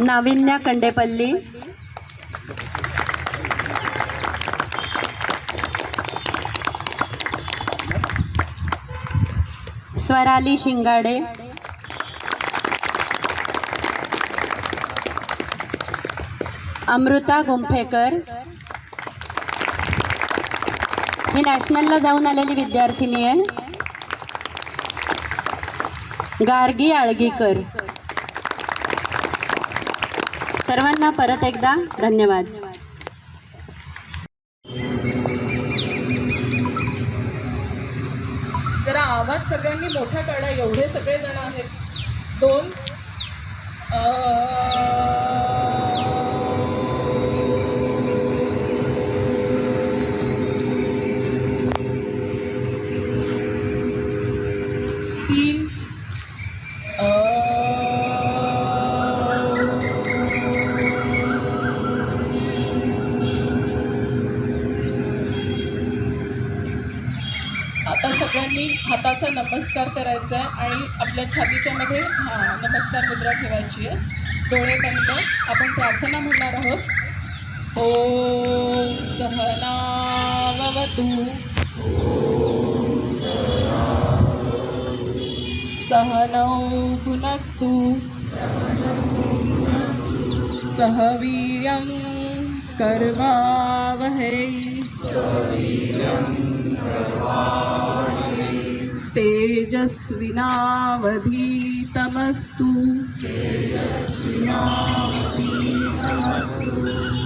नाविन्या कंडेपल्ली. स्वराली शिंगाडे. अमृता गुंफेकर. ही नॅशनलला जाऊन आलेली विद्यार्थिनी आहे. गार्गी आळगीकर. सर्वांना परत एकदा धन्यवाद. नमस्कार करायचा आहे आणि आपल्या छातीच्या मध्ये नमस्कार मुद्रा ठेवायची आहे. डोळे बंद. आपण प्रार्थना म्हणणार आहोत. ओम सहनावतु. सहनौ भुनक्तु. सह वीर्यं कर्वावहै तेजस्विनावधीतमस्तु।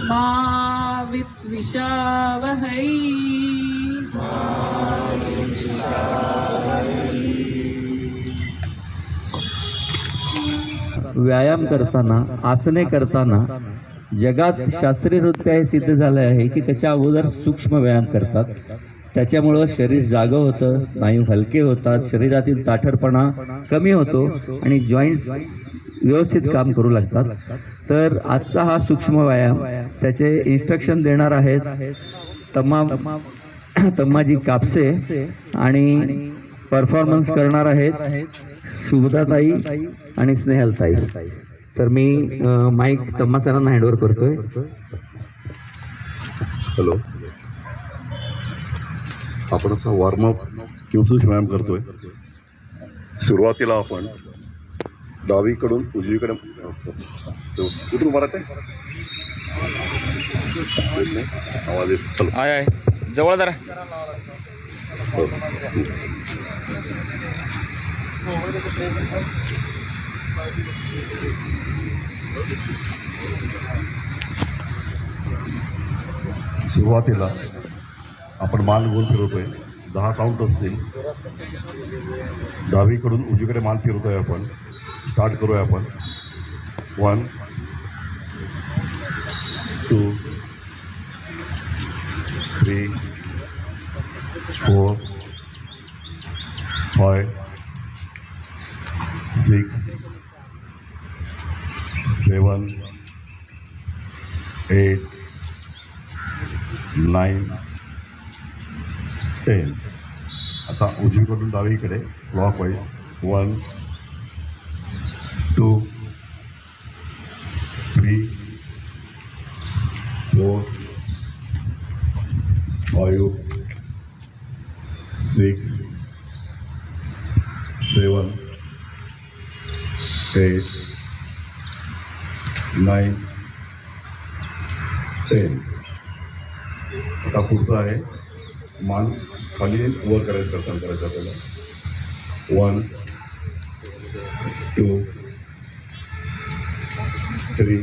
मा विद्विषावहै। व्यायाम करताना आसने करताना जगात शास्त्रीयरित्या हे सिद्ध झालं आहे की त्याच्या अगोदर सूक्ष्म व्यायाम करतात. त्याच्यामुळं शरीर जागं होतं स्नायू हलके होतात शरीरातील ताठरपणा कमी होतो आणि जॉईंट्स व्यवस्थित काम करू लागतात. तर आजचा हा सूक्ष्म व्यायाम त्याचे इन्स्ट्रक्शन देणार आहेत तम्मा तम्माजी कापसे आणि परफॉर्मन्स करणार आहेत शुभदाताई आणि स्नेहलताई. तर मी माईक तम्मा सरांना हँडओव्हर करतोय. हॅलो आपण आता वॉर्मअप किंवा व्यायाम करतोय सुरुवातीला आपण डावीकडून उजवीकडे कुठून मराठ आहे? आवाज येत आहे आहे जवळ जरा हो. सुरुवातीला आपण माल गोल फिरवतोय. दहा काउंट असतील. डावीकडून उजवीकडे माल फिरवतोय आपण. स्टार्ट करूया आपण. One two three four five six seven eight nine ten आता उजवीकडून डावीकडे clockwise one two three four five six seven eight nine ten आता पुढचं आहे. मान खाली वर करायचं करताना करायचं आपल्याला. One two three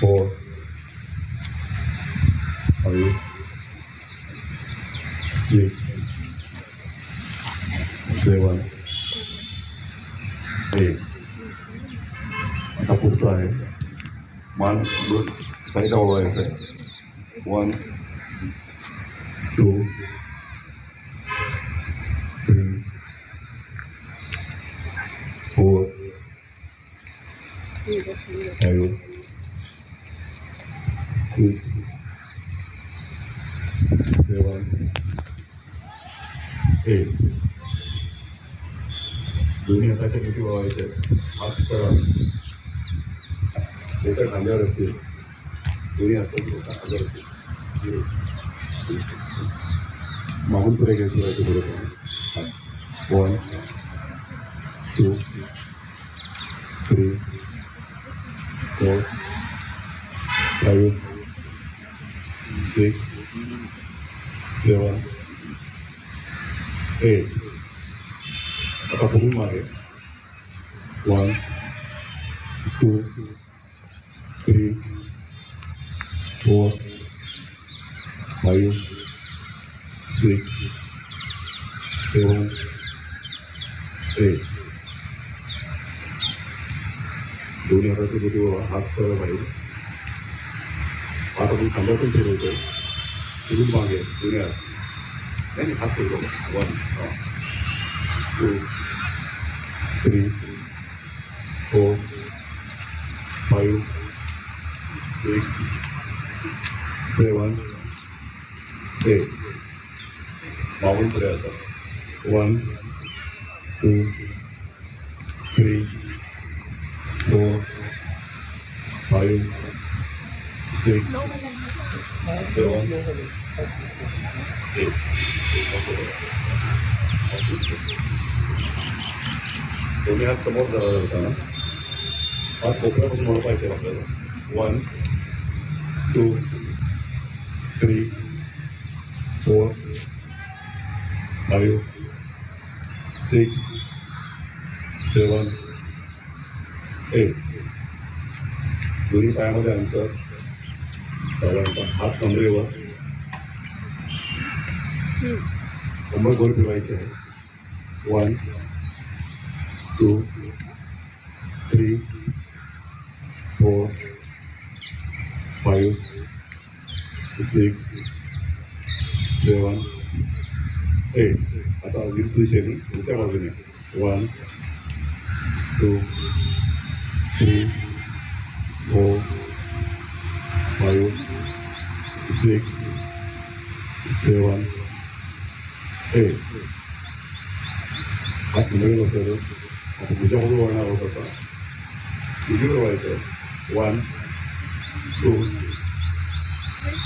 four five six seven eight आता पुढचं आहे. मान साईड साईडला आहे. One two three four five six seven eight दोन्ही हाताच्या मुठी वळवायचे हात सरळ एका खांद्यावर असतील दोन्ही हाताचे एका खांद्यावर असतील मागून पुढे घ्यायचं करायचं बरोबर one two three four five six seven eight आता पुढून मागे one two six seven eight दोन्ही हाताचे बोटी हात सरळ पाहिजे हात आपण खांद्यातून फिरवतोय पुढून मागे दोन्ही हात नाही नाही, हात फिरवतो one two three four five six seven eight मागून पुढे आता one two three four five six seven eight दोन्ही हात समोर धरा धरताना हात कोपऱ्यापासून ओळखायचे आपल्याला. One two three four five six seven eight. दोन्ही पायामध्ये अंतर. साधारणतः हात कमरेवर. कमर गोल फिरवायची आहे. One two three four five six seven eight आता विरुद्ध दिशेने उलट्या बाजूने one two three four five six seven eight हात नवीन बसलेलो आता तुझ्यामधून वळणार होत आता उजवीकडे व्हायचं one two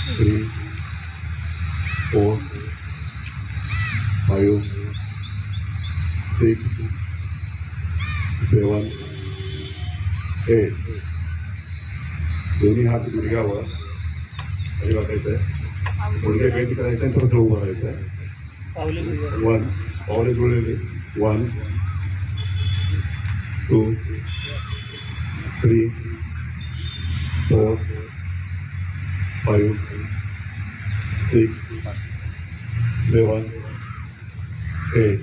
three four five six seven eight. दोन्ही हात गुडघ्यावर खाली वाकायचं आहे गुडघे बेंड करायचं आहे थोडंसं उभं राहायचं आहे वन पावले जुळलेले one two three four five six seven eight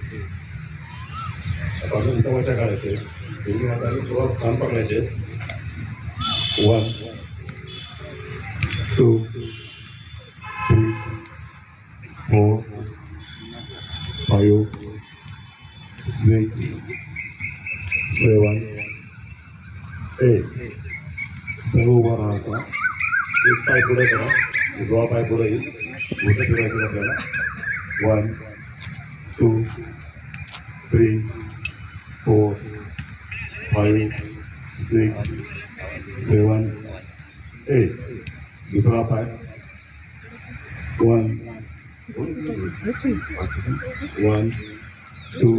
आता आपण उठावाच्या काढायचे दोन्ही हाताने थोडा स्थान पकडायचे one two three four five six seven eight सर्व उभा राहता एक पाय पुढे करा. उजवा पाय पुढे येईल. मोठं फिरायचं आपल्याला. One two three four five six seven eight दुसरा पाय one one two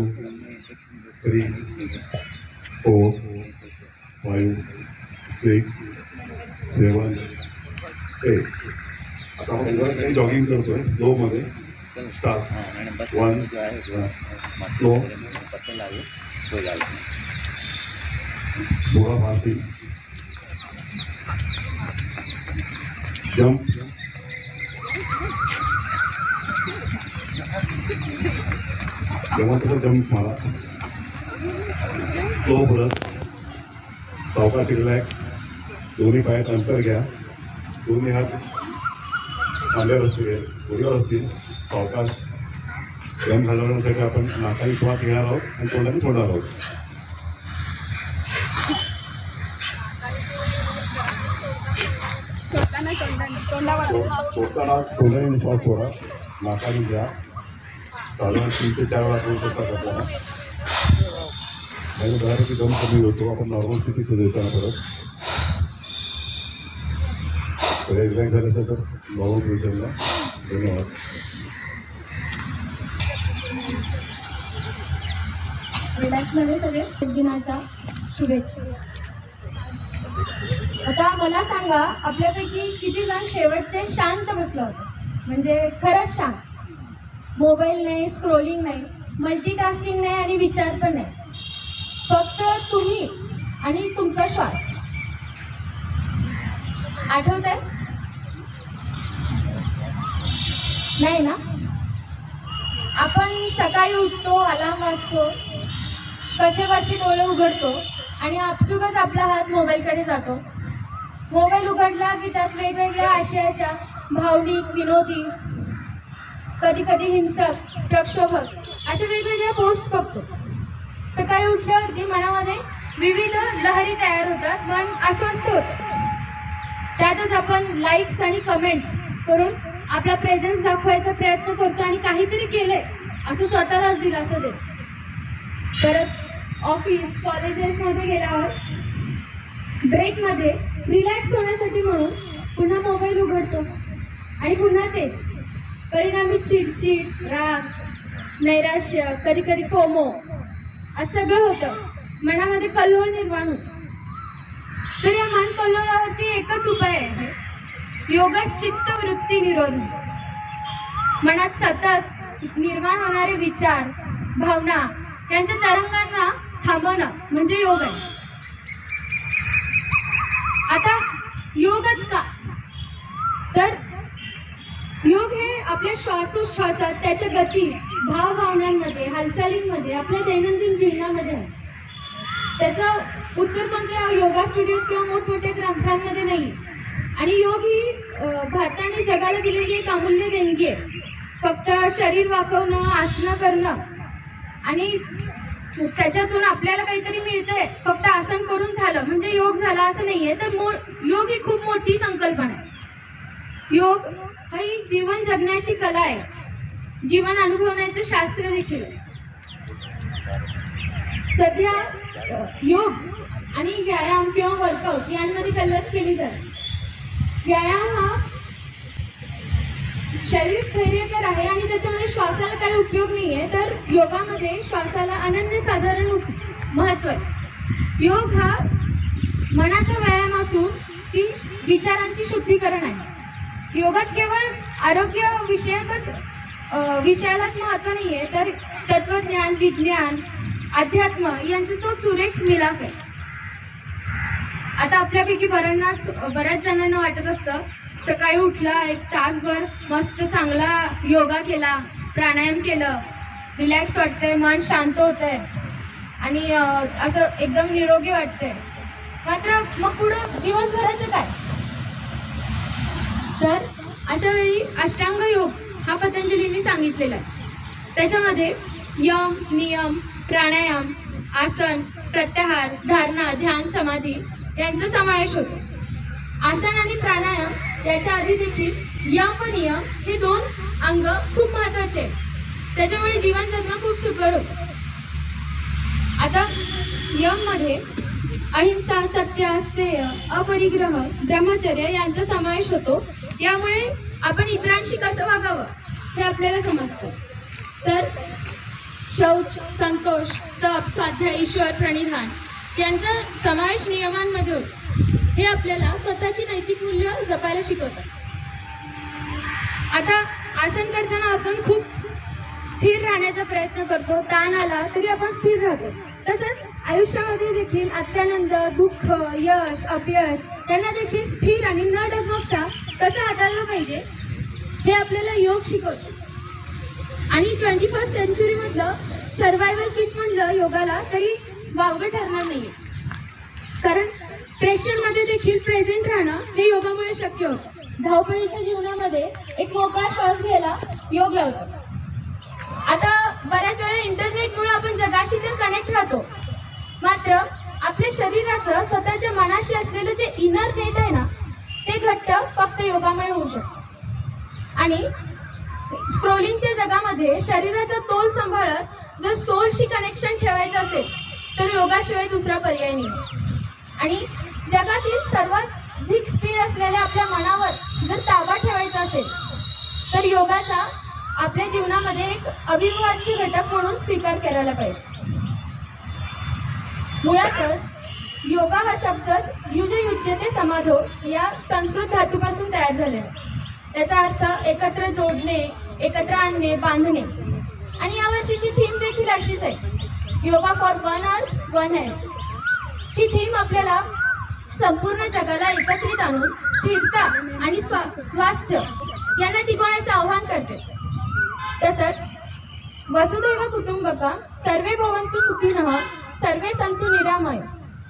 three four five six seven eight आता आपण जरा काही जॉगिंग करतोय स्लो मध्ये start one fast jump jump मारा. स्लो परत सावकाश रिलॅक्स दोन्ही पायात अंतर घ्या. दोन्ही हात खांद्यावर असतील पुढ्यावर असतील सावकाश दम घालवण्यासाठी आपण नाकाने श्वास घेणार आहोत आणि तोंडाने सोडणार आहोत. सोडताना तोंडाने श्वास सोडा. नाकाने घ्या. साधारण तीन ते चार वेळा करू शकता आपल्याला त्याने बऱ्यापैकी दम कमी होतो. आपण नॉर्मल स्थितीत येताना परत. तर धन्यवाद. सगळे दिनाच्या शुभेच्छा. आता मला सांगा आपल्यापैकी किती जण शेवटचे शांत बसलं होतं? म्हणजे खरंच शांत. मोबाईल नाही स्क्रोलिंग नाही मल्टीटास्किंग नाही आणि विचार पण नाही. फक्त तुम्ही आणि तुमचा श्वास. आठवत आहे नाही ना? आपण सकाळी उठतो अलार्म वाजतो कसे कसे डोळे उघडतो आणि आपसुकच आपला हात मोबाईलकडे जातो. मोबाईल उघडला की त्यात वेगवेगळ्या आशयाच्या भावनिक विनोदी कधी कधी हिंसक प्रक्षोभक अशा वेगवेगळ्या पोस्ट बघतो. सकाळी उठल्यावरती मनामध्ये विविध लहरी तयार होतात मन अस्वस्थ होतं. त्यातच आपण लाईक्स आणि कमेंट्स करून आपला प्रेझेन्स दाखवायचा प्रयत्न करतो आणि काहीतरी केलंय. असं स्वतःलाच दिलासा देत. परत ऑफिस कॉलेजेसमध्ये गेल्यावर ब्रेकमध्ये रिलॅक्स होण्यासाठी म्हणून पुन्हा मोबाईल उघडतो. आणि पुन्हा तेच परिणामी चिडचिड राग नैराश्य कधी कधी फोमो असं सगळं होतं. मनामध्ये कल्लोळ निर्माण होतो. तर या मन कल्लोळावरती एकच उपाय आहे. योगश्चित्त चित्त वृत्ती निरोध मनात सतत निर्माण होणारे विचार भावना यांच्या तरंगांना थांबवणं म्हणजे योग आहे. आता योगच का? तर योग हे आपल्या श्वासोच्छ्वासात त्याच्या गती भावभावनांमध्ये हालचालींमध्ये आपल्या दैनंदिन जीवनामध्ये आहे. त्याचं उत्तर कोणत्या योगा स्टुडिओ किंवा मोठमोठ्या ग्रंथांमध्ये नाही. आणि योग ही भारताने जगाला दिलेली एक अमूल्य देणगी आहे. फक्त शरीर वाकवणं आसनं करणं आणि त्याच्यातून आपल्याला काहीतरी मिळतंय. फक्त आसन करून झालं म्हणजे योग झाला असं नाहीये तर मो योग ही खूप मोठी संकल्पना आहे. योग ही जीवन जगण्याची कला आहे. जीवन अनुभवण्याचं शास्त्र देखील आहे. सध्या योग आणि व्यायाम किंवा वर्कआउट यांमध्ये कल्लत केली जाते. व्यायाम हा शरीर स्थैर्यकर आहे आणि त्याच्यामध्ये श्वासाला काही उपयोग नाही आहे तर योगामध्ये श्वासाला अनन्यसाधारण उप- महत्त्व आहे. योग हा मनाचा व्यायाम असून ती श- विचारांची शुद्धीकरण आहे. योगात केवळ आरोग्य विषयकच विषयालाच महत्त्व नाही आहे तर तत्वज्ञान विज्ञान अध्यात्म यांचा तो सुरेख मिलाफ आहे. आता आपल्यापैकी बऱ्यांनाच बऱ्याच जणांना वाटत असतं सकाळी उठला एक तासभर मस्त चांगला योगा केला प्राणायाम केलं रिलॅक्स वाटतंय मन शांत होतंय. आणि असं एकदम निरोगी वाटतंय. मात्र मग पुढं दिवसभराचं काय? तर अशा वेळी अष्टांग योग हा पतंजलीने सांगितलेला आहे. त्याच्यामध्ये यम नियम प्राणायाम आसन प्रत्याहार धारणा ध्यान समाधी यांचा समावेश होतो. आसन आणि प्राणायाम याच्या आधी देखील यम व नियम हे दोन अंग खूप महत्त्वाचे आहेत. त्याच्यामुळे जीवन जगणं खूप सुकर होत. आता यममध्ये अहिंसा सत्य अस्तेय अपरिग्रह ब्रह्मचर्य यांचा समावेश होतो. यामुळे आपण इतरांशी कसं वागावं हे आपल्याला समजतं. तर शौच संतोष तप स्वाध्याय ईश्वर प्रणिधान यांचा समावेश नियमांमध्ये होतो. हे आपल्याला स्वतःची नैतिक मूल्य जपायला शिकवतात. आता आसन करताना आपण खूप स्थिर राहण्याचा प्रयत्न करतो ताण आला तरी आपण स्थिर राहतो. तसंच आयुष्यामध्ये देखील अत्यानंद दुःख यश अपयश यांना देखील स्थिर आणि न डगमगता कसं हाताळलं पाहिजे हे आपल्याला योग शिकवतो. आणि ट्वेंटी फर्स्ट सेंचुरीमधलं सर्वायवल किट म्हणलं योगाला तरी वावगं ठरणार नाहीये. कारण प्रेशरमध्ये देखील प्रेझेंट राहणं हे योगामुळे शक्य होतं. धावपळीच्या जीवनामध्ये एक मोकळा श्वास घ्यायला योग लावतो. आता बऱ्याच वेळा इंटरनेटमुळे आपण जगाशी तर कनेक्ट राहतो. मात्र आपल्या शरीराचं स्वतःच्या मनाशी असलेलं जे इनर नेट आहे ना ते घट्ट फक्त योगामुळे होऊ शकतं. आणि स्क्रोलिंगच्या जगामध्ये शरीराचा तोल सांभाळत जर सोलशी कनेक्शन ठेवायचं असेल तर योगाशिवाय दुसरा पर्याय नाही. आणि जगातील सर्वाधिक स्पीड असलेल्या आपल्या मनावर जर ताबा ठेवायचा असेल तर योगाचा आपल्या जीवनामध्ये एक अविभाज्य घटक म्हणून स्वीकार करायला पाहिजे. मुळातच योगा हा शब्दच युज युज्यते समाधो या संस्कृत धातूपासून तयार झालेला आहे. त्याचा अर्थ एकत्र जोडणे एकत्र आणणे बांधणे. आणि यावर्षीची थीम देखील अशीच आहे. Yoga for one earth one health he theme आपल्याला संपूर्ण जगाला एकत्रित आणून स्थिरता आणि स्वा स्वास्थ्य यांना टिकवण्याचं आव्हान करते. तसंच वसुधैव कुटुंबका सर्वे भवंतु सुखिनः सर्वे संतु निरामय.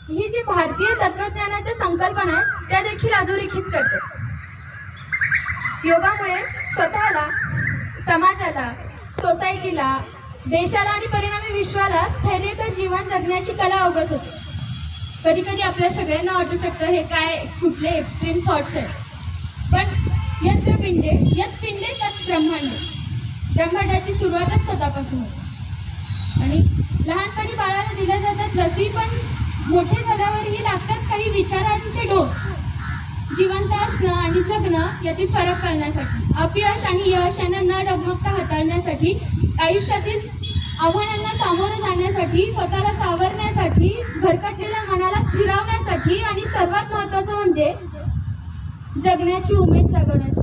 ही जी भारतीय तत्वज्ञानाच्या संकल्पना आहेत त्या देखील अधोरेखित करते. योगामुळे स्वतःला समाजाला सोसायटीला देशाला आणि परिणामी विश्वाला स्थैर्यकर जीवन जगण्याची कला अवगत होते. कधी कधी आपल्या सगळ्यांना वाटू शकतं हे काय कुठले एक्स्ट्रीम थॉट्स आहेत. पण यंत्रपिंडे यत्पिंडे तत् ब्रह्मांडे. ब्रह्मांडाची सुरुवातच स्वतःपासून होते. आणि लहानपणी बाळाला दिल्या जातात लसी पण मोठे झाल्यावरही लागतात काही विचारांचे डोस. जिवंत असणं आणि जगणं यातील फरक करण्यासाठी अपयश आणि यश यांना न डगमगता हाताळण्यासाठी आयुष्यातील आव्हानांना सामोरं जाण्यासाठी स्वतःला सावरण्यासाठी भरकटलेल्या मनाला स्थिरावण्यासाठी आणि सर्वात महत्त्वाचं म्हणजे जगण्याची उमेद जागवण्यासाठी.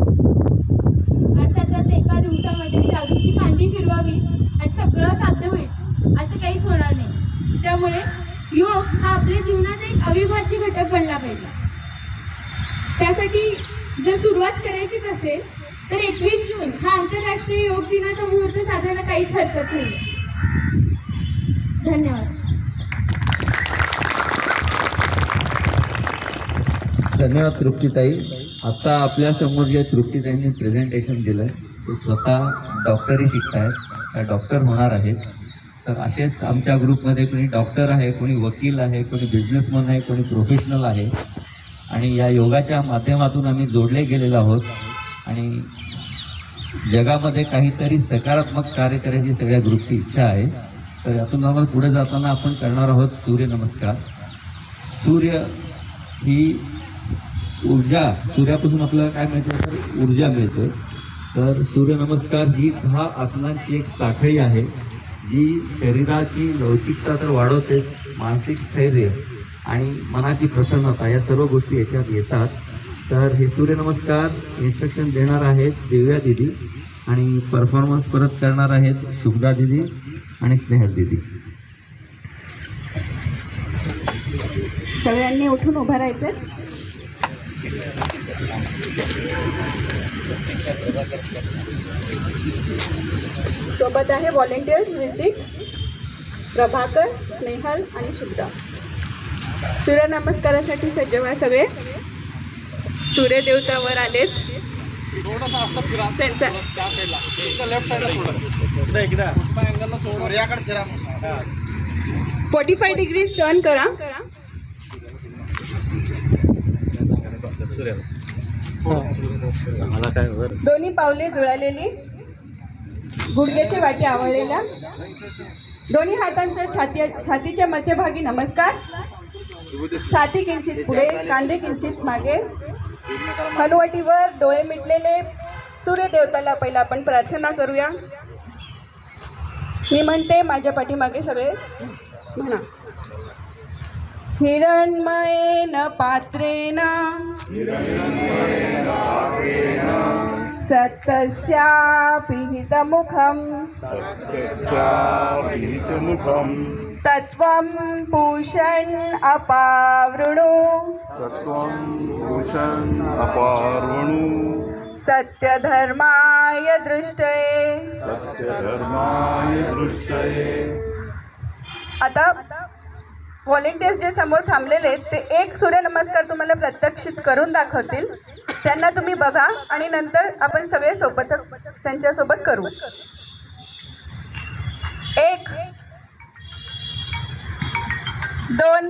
अर्थातच एका दिवसामध्ये जादूची भांडी फिरवावी आणि सगळं साध्य होईल असं काहीच होणार नाही. त्यामुळे योग हा आपल्या जीवनाचा एक अविभाज्य घटक बनला पाहिजे. त्यासाठी जर सुरुवात करायचीच असेल तर एकवीस जून हा आंतरराष्ट्रीय योग दिनाचा मुहूर्त साधायला काहीच हरकत नाही. धन्यवाद. धन्यवाद तृप्तीताई. आता आपल्यासमोर जे तृप्तीताईंनी प्रेझेंटेशन दिलं ते स्वतः डॉक्टरी शिकतायत. त्या डॉक्टर होणार आहेत. तर असेच आमच्या ग्रुपमध्ये कोणी डॉक्टर आहे कोणी वकील आहे कोणी बिझनेसमन आहे कोणी प्रोफेशनल आहे. आणि या योगाच्या माध्यमातून आम्ही जोडले गेलेलो आहोत. आणि जगामध्ये काहीतरी सकारात्मक कार्य करायची सगळ्या ग्रुपची इच्छा आहे. तर यातून आम्हाला पुढे जाताना आपण करणार आहोत सूर्यनमस्कार सूर्य ही ऊर्जा सूर्यापासून आपल्याला काय मिळतं? तर ऊर्जा मिळते. तर सूर्यनमस्कार ही दहा आसनांची एक साखळी आहे जी शरीराची लवचिकता तर वाढवतेच मानसिक स्थैर्य आणि मनाची प्रसन्नता या सर्व गोष्टी याच्यात येतात. तर हे सूर्यनमस्कार इन्स्ट्रक्शन देणार आहेत दिव्या दिदी आणि परफॉर्मन्स परत करणार आहेत शुभदा दिदी आणि स्नेहल दिदी. सगळ्यांनी उठून उभं राहायचं? सोबत आहे व्हॉलेंटियर्स ऋतिक प्रभाकर स्नेहल आणि शुभदा सूर्यनमस्कारासाठी सज्ज व्हा सगळे. सूर्यदेवतावर आलेत. त्यांचा फोर्टी फाय डिग्रीज टर्न करा. दोन्ही पावले जुळालेली. गुडघ्याची वाटी आवळलेल्या. दोन्ही हातांच्या छाती छातीच्या मध्यभागी नमस्कार. छाती किंचित पुढे कांदे किंचित मागे. हनुवटीवर डोळे मिटलेले सूर्यदेवताला पहिला आपण प्रार्थना करूया. मी म्हणते माझ्या पाठीमागे सगळे म्हणा. हिरण्मयेन पात्रेण. सत्यस्यापिहितमुखं. मुखम तत्त्वं पूषन् अपावृणु. भूषण अपार्वणु सत्यधर्माय दृष्टये। सत्यधर्माय दृश्यये आता व्हॉलेंटियर्स जे समोर थांबलेले आहेत ते एक सूर्यनमस्कार तुम्हाला प्रत्यक्षित करून दाखवतील. त्यांना तुम्ही बघा आणि नंतर आपण सगळे सोबत त्यांच्यासोबत करू. एक दोन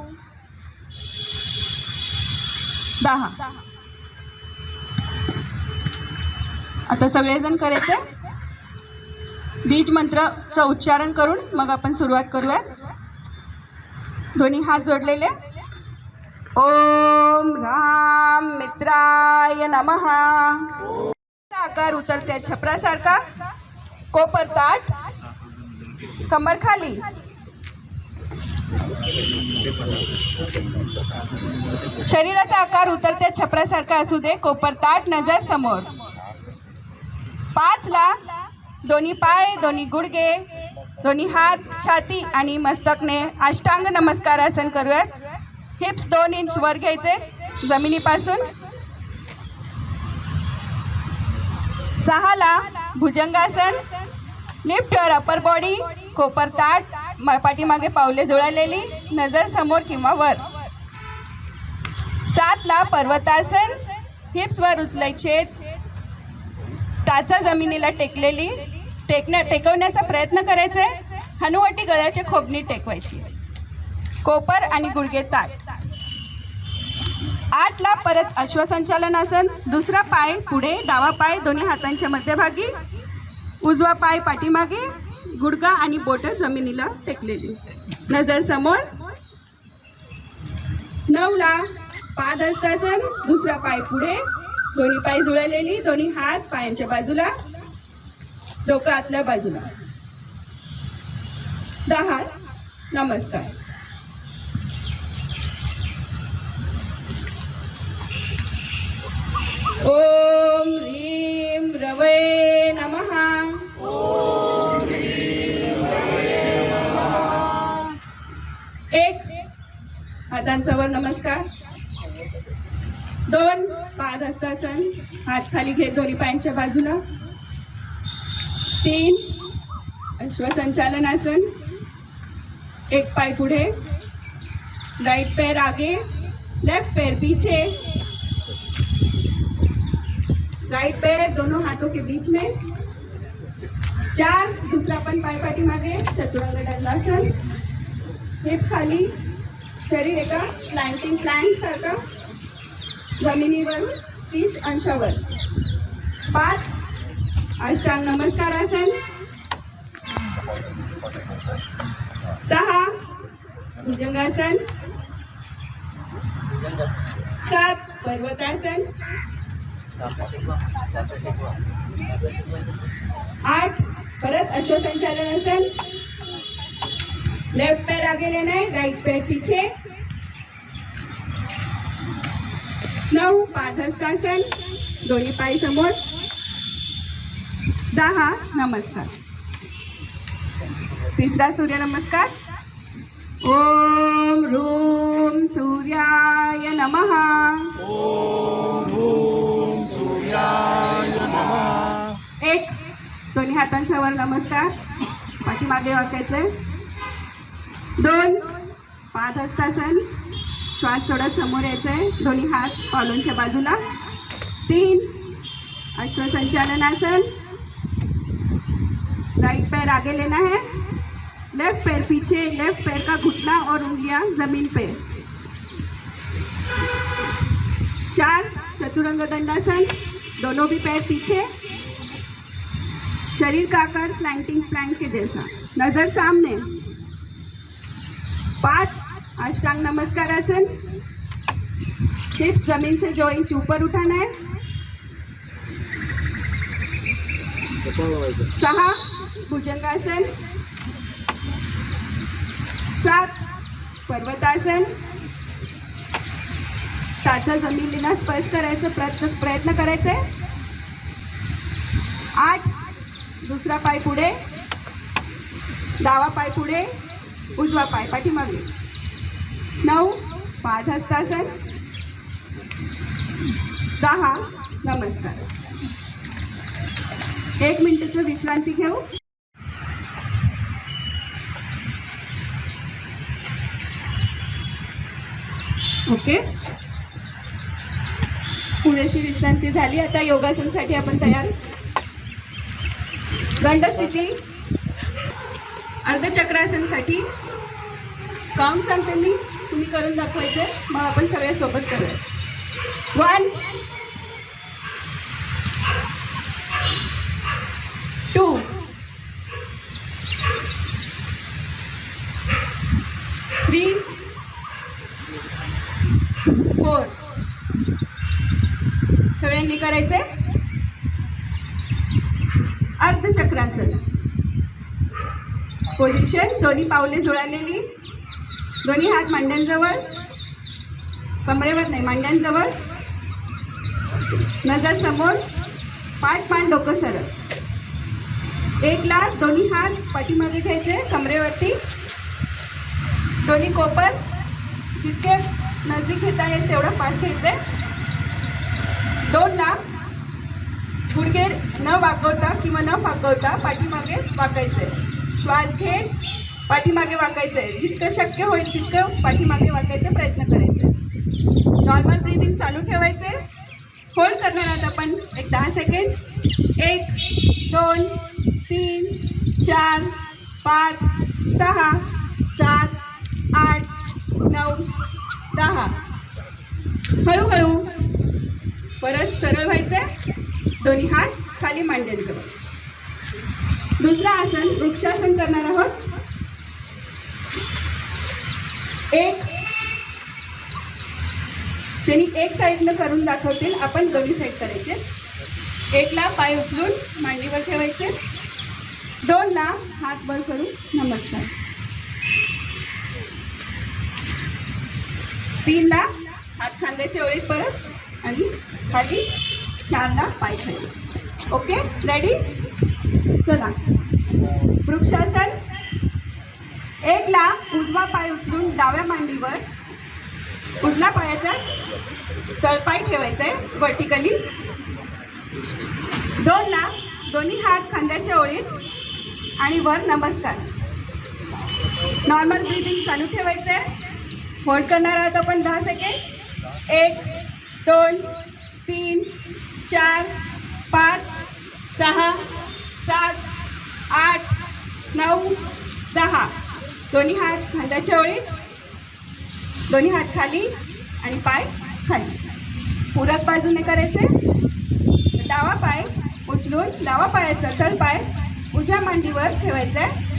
दहा. आता सगळेजण करायचे? बीज मंत्राचं उच्चारण करून मग आपण सुरुवात करूयात. दोन्ही हात जोडलेले. ओम राम मित्राय नमहा आकार उतरत्या छपरासारखा. कोपर ताट. कमर खाली. शरीराचा आकार उतरत्या छपरासारखा असू दे कोपर ताट नजर समोर. पाचला दोन्ही पाय दोन्ही गुडघे दोन्ही हात छाती आणि मस्तकने अष्टांग नमस्कार आसन करूयात. हिप्स दोन इंच वर घ्यायचे जमिनीपासून. सहाला bhujangasana lift your upper body कोपर ताट म- पाठीमागे पावले जुळलेली नजर समोर किंवा वर. सातला पर्वतासन हिप्सवर उचलायचे. टाचा जमिनीला टेकलेली टेकण्या टेकवण्याचा प्रयत्न करायचे. हनुवटी गळ्याची खोबणी टेकवायची. कोपर आणि गुडघे ताट. आठला परत अश्वसंचालन आसन दुसरा पाय पुढे डावा पाय दोन्ही हातांच्या मध्यभागी उजवा पाय पाठीमागे गुडगा आणि बोट जमिनीला टेकलेली. नजर समोर. पाद पादहस्तासन दुसरा पाय पुढे. दोन्ही पाय जुळलेली दोन्ही हात पायांच्या बाजूला डोकं आतल्या बाजूला. दहा नमस्कार. ओम ह्रीं रवै नमः. एक हातांचा वर नमस्कार. दोन पाद हस्तासन हात खाली घेत दोन्ही पायांच्या बाजूला. तीन अश्वसंचालन आसन एक पाय पुढे. राईट पैर आगे लेफ्ट पैर पीछे. राइट पैर दोनों हाथों के बीच में. चार दूसरा पण पाय पाठी मागे चतुरंग दंडासन. हिप्स खाली शरीर एका स्लँटिंग प्लॅन सारखा जमिनीवर तीस अंशावर. पाच अष्टांग नमस्कार आसन सहा भुजंगासन सात पर्वतासन आठ परत अश्वसंचालन आसन लेफ्ट पैर आगे लेना है राइट पैर पीछे. नऊ पादहस्तासन दोन्ही पाय समोर दहा नमस्कार. तिसरा सूर्य नमस्कार. ओम रूम सूर्याय नमः. एक दोन्ही हातांच्या वर नमस्कार. पाठीमागे वाकायचं. दोन. पाच हस्तासन श्वास सोडत समोर यायचंय दोन्ही हात कॉलूनच्या बाजूला. तीन. अश्वसंचालनासन राइट पैर आगे लेना है लेफ्ट पैर पीछे. लेफ्ट पैर का घुटना और उंगलियां जमीन पे. चार. चतुरंग दंडासन दोनों भी पैर पीछे. शरीर का आकार स्लैंटिंग प्लैंक के जैसा. नजर सामने. पांच. अष्टांग नमस्कार आसन हिप्स जमीन से जो इंच ऊपर उठाना है सहा. भुजंगासन. सात. पर्वतासन. टाचा जमिनीला स्पर्श करायचं प्रयत्न प्रयत्न करायचा आहे आठ. दुसरा पाय पुढे. डावा पाय पुढे. उजवा पाय पाठीमागे. नऊ पाच हस्तासन दहा नमस्कार. एक मिनिटाचं विश्रांती घेऊ. ओके. पुरेशी विश्रांती झाली. आता योगासनसाठी आपण तयार. दंडस्थिती. अर्धचक्रासनसाठी काउंट सांगते मी. तुम्ही करून दाखवायचे. मग आपण सगळ्या सोबत करूया. वन टू थ्री फोर सगळ्यांनी करायचे? अर्धचक्रासन. पोझिशन दोन्ही पावले जुळालेली. दोन्ही हात मांड्यांजवळ. कमरेवर नाही मांड्यांजवळ. नजर समोर. पाठ मान डोकं सरळ. एक लाख दोन्ही हात पाठीमागे घ्यायचे कमरेवरती. दोन्ही कोपर जितके नजदीक घेता येईल तेवढं पाठ घ्यायचे. दोन लाख गुडघे न वाकवता किंवा न फाकवता पाठीमागे वाकायचे. श्वास घेत पाठीमागे वाकायचे जितकं शक्य होईल तितकं पाठीमागे वाकायचे प्रयत्न करायचा. नॉर्मल ब्रिदिंग चालू ठेवायचे. होल्ड करणार आहोत आपण एक दहा सेकंड एक दोन तीन चार पाच सहा सात आठ नऊ दहा. हळूहळू परत सरळ व्हायचं दोन्ही हात खाली मांड्यांजवळ दुसरं आसन वृक्षासन करणार आहोत. एक. त्यांनी एक साईडनं करून दाखवतील. आपण दोन्ही साईड करायचे. एकला पाय उचलून मांडीवर ठेवायचे. दोनला हात बंद करून नमस्कार. तीनला हात खांद्याच्या ओळीत परत आणि खाली चारला पाय खाली. ओके? रेडी चला. वृक्षासन. एकला उजवा पाय उचलून डाव्या मांडीवर. उजला पायाचा तळपाय ठेवायचा आहे वर्टिकली दोनला दोन्ही हात खांद्याच्या ओळीत. आणि वर नमस्कार. नॉर्मल ब्रीदिंग चालू ठेवायचं आहे होल्ड करणार आहोत आपण दहा सेकंड एक दोन तीन चार पाच सहा सात आठ नऊ दहा. दोन्ही हात हाताच्या ओळीत दोन्ही हात खाली आणि पाय खाली. पूरक बाजूने करायचे. डावा पाय उचलून डावा पायाचा तळ पाय उजव्या मांडीवर ठेवायचा आहे.